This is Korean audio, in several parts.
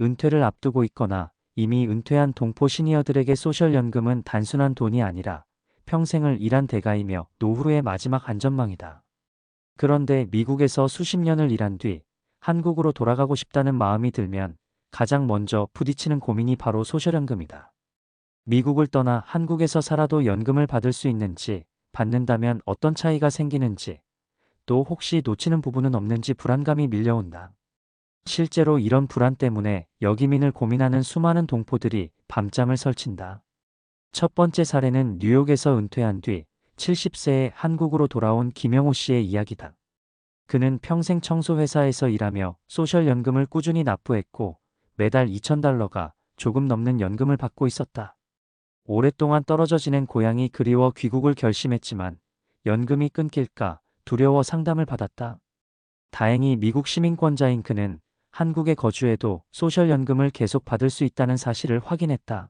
은퇴를 앞두고 있거나 이미 은퇴한 동포 시니어들에게 소셜연금은 단순한 돈이 아니라 평생을 일한 대가이며 노후의 마지막 안전망이다. 그런데 미국에서 수십 년을 일한 뒤 한국으로 돌아가고 싶다는 마음이 들면 가장 먼저 부딪히는 고민이 바로 소셜연금이다. 미국을 떠나 한국에서 살아도 연금을 받을 수 있는지, 받는다면 어떤 차이가 생기는지, 또 혹시 놓치는 부분은 없는지 불안감이 밀려온다. 실제로 이런 불안 때문에 여기민을 고민하는 수많은 동포들이 밤잠을 설친다. 첫 번째 사례는 뉴욕에서 은퇴한 뒤 70세에 한국으로 돌아온 김영호 씨의 이야기다. 그는 평생 청소회사에서 일하며 소셜연금을 꾸준히 납부했고 매달 2,000달러가 조금 넘는 연금을 받고 있었다. 오랫동안 떨어져 지낸 고향이 그리워 귀국을 결심했지만 연금이 끊길까 두려워 상담을 받았다. 다행히 미국 시민권자인 그는 한국에 거주해도 소셜연금을 계속 받을 수 있다는 사실을 확인했다.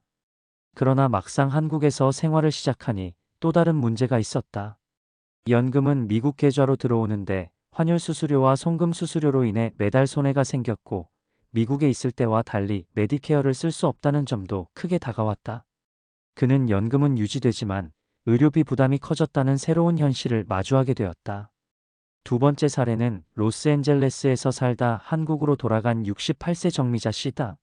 그러나 막상 한국에서 생활을 시작하니 또 다른 문제가 있었다. 연금은 미국 계좌로 들어오는데 환율 수수료와 송금 수수료로 인해 매달 손해가 생겼고 미국에 있을 때와 달리 메디케어를 쓸 수 없다는 점도 크게 다가왔다. 그는 연금은 유지되지만 의료비 부담이 커졌다는 새로운 현실을 마주하게 되었다. 두 번째 사례는 로스앤젤레스에서 살다 한국으로 돌아간 68세 정미자 씨다.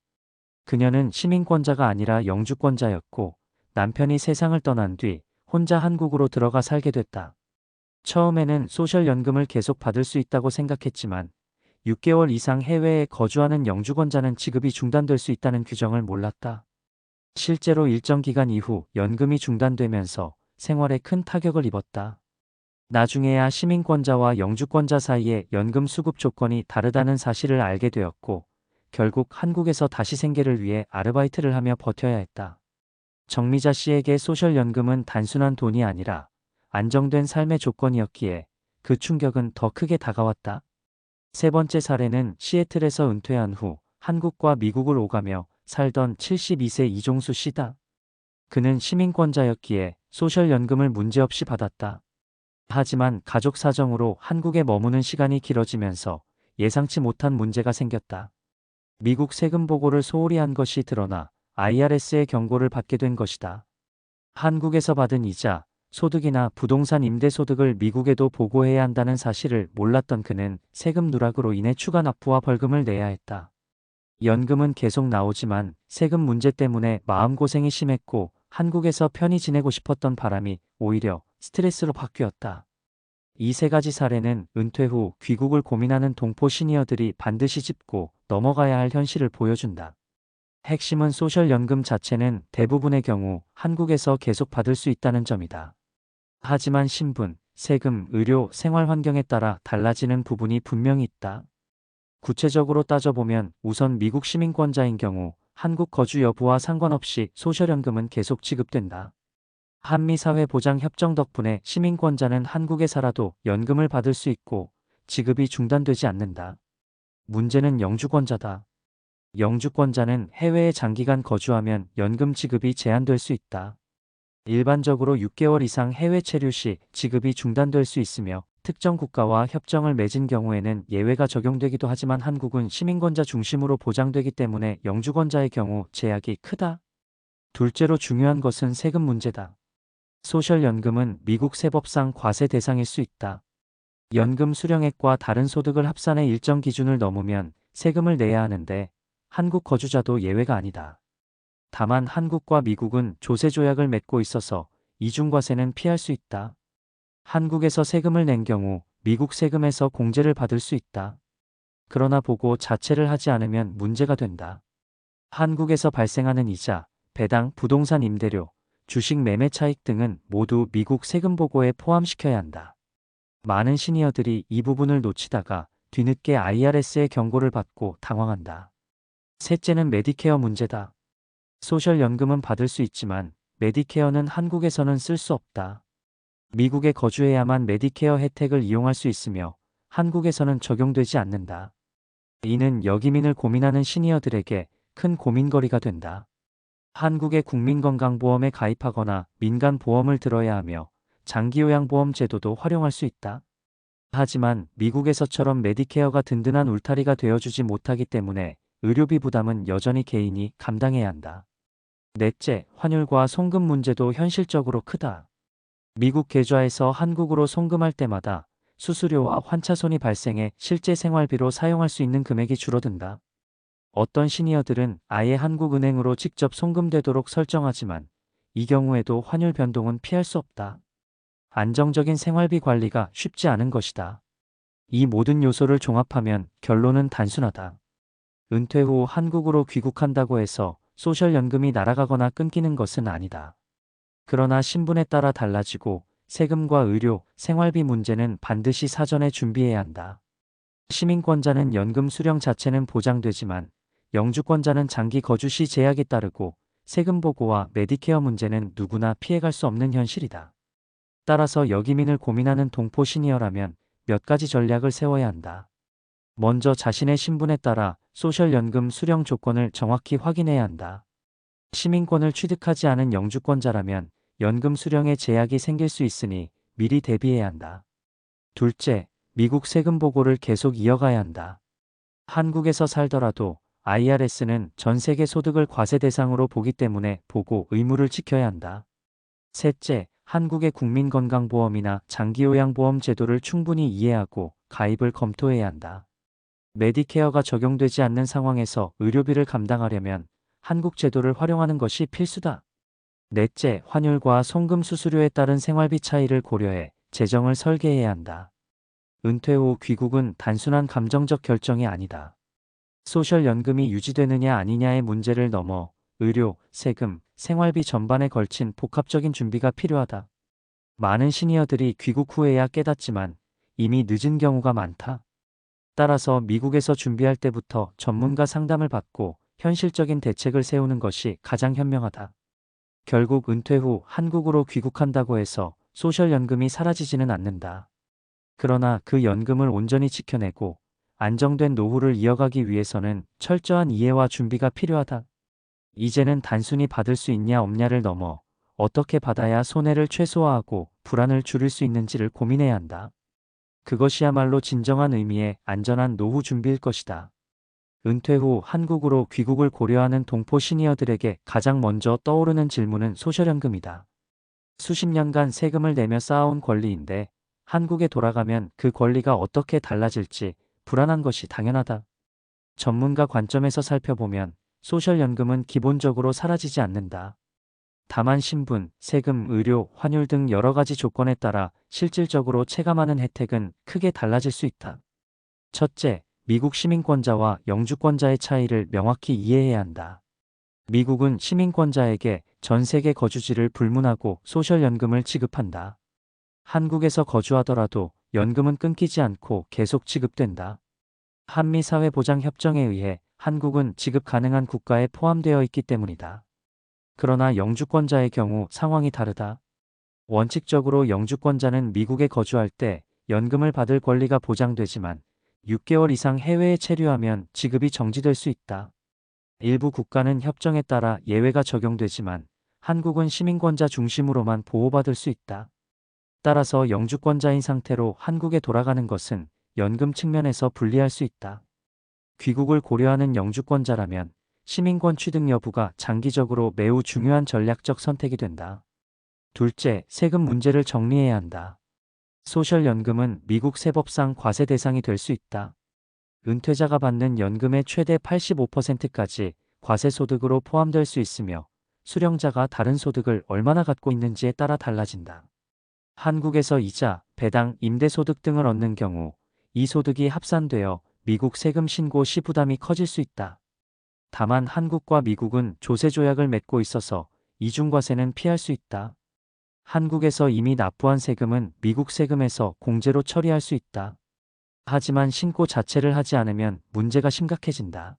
그녀는 시민권자가 아니라 영주권자였고 남편이 세상을 떠난 뒤 혼자 한국으로 들어가 살게 됐다. 처음에는 소셜연금을 계속 받을 수 있다고 생각했지만 6개월 이상 해외에 거주하는 영주권자는 지급이 중단될 수 있다는 규정을 몰랐다. 실제로 일정 기간 이후 연금이 중단되면서 생활에 큰 타격을 입었다. 나중에야 시민권자와 영주권자 사이에 연금 수급 조건이 다르다는 사실을 알게 되었고 결국 한국에서 다시 생계를 위해 아르바이트를 하며 버텨야 했다. 정미자 씨에게 소셜연금은 단순한 돈이 아니라 안정된 삶의 조건이었기에 그 충격은 더 크게 다가왔다. 세 번째 사례는 시애틀에서 은퇴한 후 한국과 미국을 오가며 살던 72세 이종수 씨다. 그는 시민권자였기에 소셜연금을 문제없이 받았다. 하지만 가족 사정으로 한국에 머무는 시간이 길어지면서 예상치 못한 문제가 생겼다. 미국 세금 보고를 소홀히 한 것이 드러나 IRS의 경고를 받게 된 것이다. 한국에서 받은 이자, 소득이나 부동산 임대 소득을 미국에도 보고해야 한다는 사실을 몰랐던 그는 세금 누락으로 인해 추가 납부와 벌금을 내야 했다. 연금은 계속 나오지만 세금 문제 때문에 마음고생이 심했고 한국에서 편히 지내고 싶었던 바람이 오히려 스트레스로 바뀌었다. 이 세 가지 사례는 은퇴 후 귀국을 고민하는 동포 시니어들이 반드시 짚고 넘어가야 할 현실을 보여준다. 핵심은 소셜연금 자체는 대부분의 경우 한국에서 계속 받을 수 있다는 점이다. 하지만 신분, 세금, 의료, 생활 환경에 따라 달라지는 부분이 분명히 있다. 구체적으로 따져보면 우선 미국 시민권자인 경우 한국 거주 여부와 상관없이 소셜연금은 계속 지급된다. 한미사회보장협정 덕분에 시민권자는 한국에 살아도 연금을 받을 수 있고 지급이 중단되지 않는다. 문제는 영주권자다. 영주권자는 해외에 장기간 거주하면 연금 지급이 제한될 수 있다. 일반적으로 6개월 이상 해외 체류 시 지급이 중단될 수 있으며 특정 국가와 협정을 맺은 경우에는 예외가 적용되기도 하지만 한국은 시민권자 중심으로 보장되기 때문에 영주권자의 경우 제약이 크다. 둘째로 중요한 것은 세금 문제다. 소셜연금은 미국 세법상 과세 대상일 수 있다. 연금 수령액과 다른 소득을 합산해 일정 기준을 넘으면 세금을 내야 하는데 한국 거주자도 예외가 아니다. 다만 한국과 미국은 조세 조약을 맺고 있어서 이중과세는 피할 수 있다. 한국에서 세금을 낸 경우 미국 세금에서 공제를 받을 수 있다. 그러나 보고 자체를 하지 않으면 문제가 된다. 한국에서 발생하는 이자, 배당, 부동산 임대료, 주식 매매 차익 등은 모두 미국 세금 보고에 포함시켜야 한다. 많은 시니어들이 이 부분을 놓치다가 뒤늦게 IRS의 경고를 받고 당황한다. 셋째는 메디케어 문제다. 소셜연금은 받을 수 있지만 메디케어는 한국에서는 쓸 수 없다. 미국에 거주해야만 메디케어 혜택을 이용할 수 있으며 한국에서는 적용되지 않는다. 이는 여기민을 고민하는 시니어들에게 큰 고민거리가 된다. 한국의 국민건강보험에 가입하거나 민간보험을 들어야 하며 장기요양보험 제도도 활용할 수 있다. 하지만 미국에서처럼 메디케어가 든든한 울타리가 되어주지 못하기 때문에 의료비 부담은 여전히 개인이 감당해야 한다. 넷째, 환율과 송금 문제도 현실적으로 크다. 미국 계좌에서 한국으로 송금할 때마다 수수료와 환차손이 발생해 실제 생활비로 사용할 수 있는 금액이 줄어든다. 어떤 시니어들은 아예 한국은행으로 직접 송금되도록 설정하지만 이 경우에도 환율 변동은 피할 수 없다. 안정적인 생활비 관리가 쉽지 않은 것이다. 이 모든 요소를 종합하면 결론은 단순하다. 은퇴 후 한국으로 귀국한다고 해서 소셜연금이 날아가거나 끊기는 것은 아니다. 그러나 신분에 따라 달라지고 세금과 의료, 생활비 문제는 반드시 사전에 준비해야 한다. 시민권자는 연금 수령 자체는 보장되지만 영주권자는 장기 거주 시 제약이 따르고 세금 보고와 메디케어 문제는 누구나 피해갈 수 없는 현실이다. 따라서 여기민을 고민하는 동포 시니어라면 몇 가지 전략을 세워야 한다. 먼저 자신의 신분에 따라 소셜연금 수령 조건을 정확히 확인해야 한다. 시민권을 취득하지 않은 영주권자라면 연금 수령에 제약이 생길 수 있으니 미리 대비해야 한다. 둘째, 미국 세금 보고를 계속 이어가야 한다. 한국에서 살더라도 IRS는 전 세계 소득을 과세 대상으로 보기 때문에 보고 의무를 지켜야 한다. 셋째, 한국의 국민건강보험이나 장기요양보험 제도를 충분히 이해하고 가입을 검토해야 한다. 메디케어가 적용되지 않는 상황에서 의료비를 감당하려면 한국 제도를 활용하는 것이 필수다. 넷째, 환율과 송금 수수료에 따른 생활비 차이를 고려해 재정을 설계해야 한다. 은퇴 후 귀국은 단순한 감정적 결정이 아니다. 소셜연금이 유지되느냐 아니냐의 문제를 넘어 의료, 세금, 생활비 전반에 걸친 복합적인 준비가 필요하다. 많은 시니어들이 귀국 후에야 깨닫지만 이미 늦은 경우가 많다. 따라서 미국에서 준비할 때부터 전문가 상담을 받고 현실적인 대책을 세우는 것이 가장 현명하다. 결국 은퇴 후 한국으로 귀국한다고 해서 소셜연금이 사라지지는 않는다. 그러나 그 연금을 온전히 지켜내고 안정된 노후를 이어가기 위해서는 철저한 이해와 준비가 필요하다. 이제는 단순히 받을 수 있냐 없냐를 넘어 어떻게 받아야 손해를 최소화하고 불안을 줄일 수 있는지를 고민해야 한다. 그것이야말로 진정한 의미의 안전한 노후 준비일 것이다. 은퇴 후 한국으로 귀국을 고려하는 동포 시니어들에게 가장 먼저 떠오르는 질문은 소셜연금이다. 수십 년간 세금을 내며 쌓아온 권리인데 한국에 돌아가면 그 권리가 어떻게 달라질지 불안한 것이 당연하다. 전문가 관점에서 살펴보면 소셜연금은 기본적으로 사라지지 않는다. 다만 신분, 세금, 의료, 환율 등 여러 가지 조건에 따라 실질적으로 체감하는 혜택은 크게 달라질 수 있다. 첫째, 미국 시민권자와 영주권자의 차이를 명확히 이해해야 한다. 미국은 시민권자에게 전 세계 거주지를 불문하고 소셜연금을 지급한다. 한국에서 거주하더라도 연금은 끊기지 않고 계속 지급된다. 한미사회보장협정에 의해 한국은 지급 가능한 국가에 포함되어 있기 때문이다. 그러나 영주권자의 경우 상황이 다르다. 원칙적으로 영주권자는 미국에 거주할 때 연금을 받을 권리가 보장되지만 6개월 이상 해외에 체류하면 지급이 정지될 수 있다. 일부 국가는 협정에 따라 예외가 적용되지만 한국은 시민권자 중심으로만 보호받을 수 있다. 따라서 영주권자인 상태로 한국에 돌아가는 것은 연금 측면에서 불리할 수 있다. 귀국을 고려하는 영주권자라면 시민권 취득 여부가 장기적으로 매우 중요한 전략적 선택이 된다. 둘째, 세금 문제를 정리해야 한다. 소셜연금은 미국 세법상 과세 대상이 될 수 있다. 은퇴자가 받는 연금의 최대 85%까지 과세 소득으로 포함될 수 있으며 수령자가 다른 소득을 얼마나 갖고 있는지에 따라 달라진다. 한국에서 이자, 배당, 임대소득 등을 얻는 경우 이 소득이 합산되어 미국 세금 신고 시 부담이 커질 수 있다. 다만 한국과 미국은 조세 조약을 맺고 있어서 이중과세는 피할 수 있다. 한국에서 이미 납부한 세금은 미국 세금에서 공제로 처리할 수 있다. 하지만 신고 자체를 하지 않으면 문제가 심각해진다.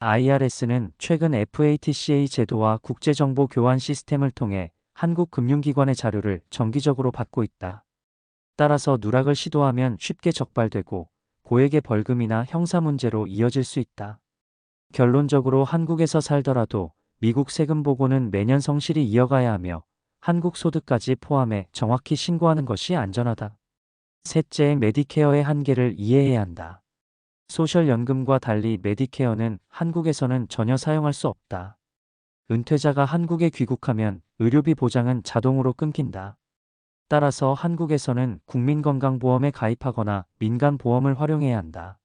IRS는 최근 FATCA 제도와 국제정보 교환 시스템을 통해 한국 금융기관의 자료를 정기적으로 받고 있다. 따라서 누락을 시도하면 쉽게 적발되고 고액의 벌금이나 형사 문제로 이어질 수 있다. 결론적으로 한국에서 살더라도 미국 세금 보고는 매년 성실히 이어가야 하며 한국 소득까지 포함해 정확히 신고하는 것이 안전하다. 셋째, 메디케어의 한계를 이해해야 한다. 소셜연금과 달리 메디케어는 한국에서는 전혀 사용할 수 없다. 은퇴자가 한국에 귀국하면 의료비 보장은 자동으로 끊긴다. 따라서 한국에서는 국민건강보험에 가입하거나 민간보험을 활용해야 한다.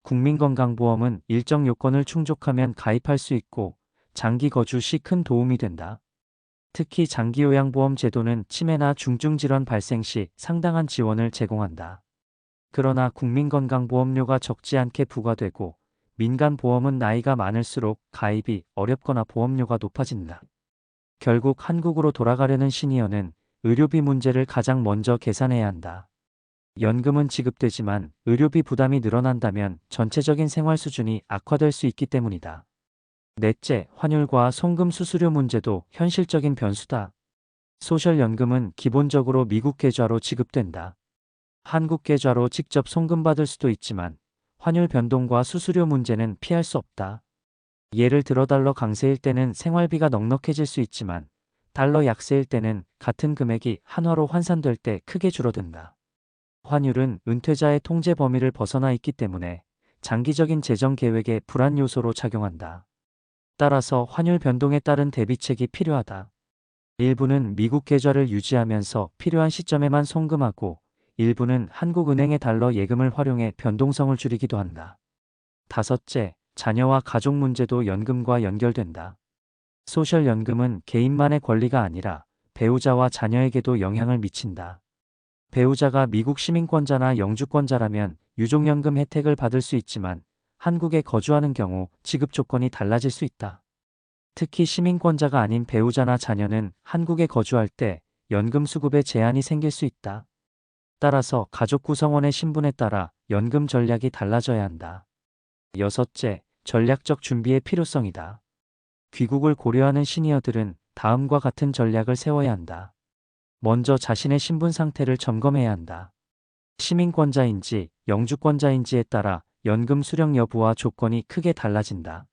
국민건강보험은 일정 요건을 충족하면 가입할 수 있고 장기 거주 시 큰 도움이 된다. 특히 장기요양보험 제도는 치매나 중증질환 발생 시 상당한 지원을 제공한다. 그러나 국민건강보험료가 적지 않게 부과되고 민간보험은 나이가 많을수록 가입이 어렵거나 보험료가 높아진다. 결국 한국으로 돌아가려는 시니어는 의료비 문제를 가장 먼저 계산해야 한다. 연금은 지급되지만 의료비 부담이 늘어난다면 전체적인 생활 수준이 악화될 수 있기 때문이다. 넷째, 환율과 송금 수수료 문제도 현실적인 변수다. 소셜연금은 기본적으로 미국 계좌로 지급된다. 한국 계좌로 직접 송금받을 수도 있지만 환율 변동과 수수료 문제는 피할 수 없다. 예를 들어 달러 강세일 때는 생활비가 넉넉해질 수 있지만 달러 약세일 때는 같은 금액이 한화로 환산될 때 크게 줄어든다. 환율은 은퇴자의 통제 범위를 벗어나 있기 때문에 장기적인 재정 계획에 불안 요소로 작용한다. 따라서 환율 변동에 따른 대비책이 필요하다. 일부는 미국 계좌를 유지하면서 필요한 시점에만 송금하고 일부는 한국은행의 달러 예금을 활용해 변동성을 줄이기도 한다. 다섯째, 자녀와 가족 문제도 연금과 연결된다. 소셜연금은 개인만의 권리가 아니라 배우자와 자녀에게도 영향을 미친다. 배우자가 미국 시민권자나 영주권자라면 유족연금 혜택을 받을 수 있지만 한국에 거주하는 경우 지급 조건이 달라질 수 있다. 특히 시민권자가 아닌 배우자나 자녀는 한국에 거주할 때 연금 수급에 제한이 생길 수 있다. 따라서 가족 구성원의 신분에 따라 연금 전략이 달라져야 한다. 여섯째, 전략적 준비의 필요성이다. 귀국을 고려하는 시니어들은 다음과 같은 전략을 세워야 한다. 먼저 자신의 신분 상태를 점검해야 한다. 시민권자인지 영주권자인지에 따라 연금 수령 여부와 조건이 크게 달라진다.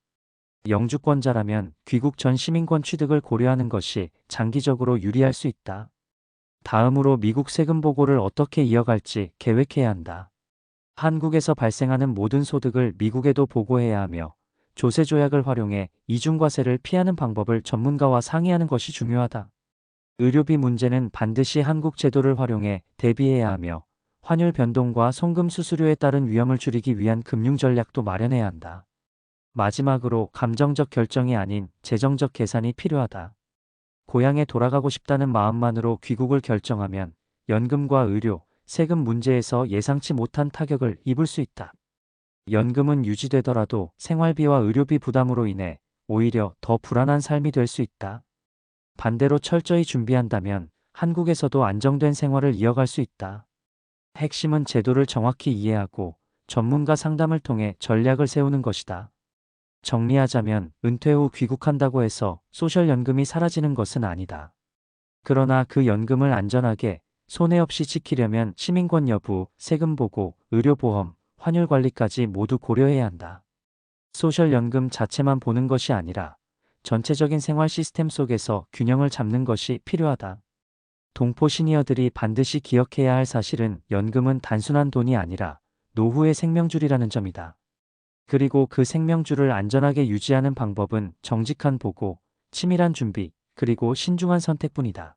영주권자라면 귀국 전 시민권 취득을 고려하는 것이 장기적으로 유리할 수 있다. 다음으로 미국 세금 보고를 어떻게 이어갈지 계획해야 한다. 한국에서 발생하는 모든 소득을 미국에도 보고해야 하며 조세 조약을 활용해 이중과세를 피하는 방법을 전문가와 상의하는 것이 중요하다. 의료비 문제는 반드시 한국 제도를 활용해 대비해야 하며 환율 변동과 송금 수수료에 따른 위험을 줄이기 위한 금융 전략도 마련해야 한다. 마지막으로 감정적 결정이 아닌 재정적 계산이 필요하다. 고향에 돌아가고 싶다는 마음만으로 귀국을 결정하면 연금과 의료, 세금 문제에서 예상치 못한 타격을 입을 수 있다. 연금은 유지되더라도 생활비와 의료비 부담으로 인해 오히려 더 불안한 삶이 될 수 있다. 반대로 철저히 준비한다면 한국에서도 안정된 생활을 이어갈 수 있다. 핵심은 제도를 정확히 이해하고 전문가 상담을 통해 전략을 세우는 것이다. 정리하자면 은퇴 후 귀국한다고 해서 소셜연금이 사라지는 것은 아니다. 그러나 그 연금을 안전하게 손해 없이 지키려면 시민권 여부, 세금 보고, 의료보험, 환율 관리까지 모두 고려해야 한다. 소셜연금 자체만 보는 것이 아니라 전체적인 생활 시스템 속에서 균형을 잡는 것이 필요하다. 동포 시니어들이 반드시 기억해야 할 사실은 연금은 단순한 돈이 아니라 노후의 생명줄이라는 점이다. 그리고 그 생명줄을 안전하게 유지하는 방법은 정직한 보고, 치밀한 준비, 그리고 신중한 선택뿐이다.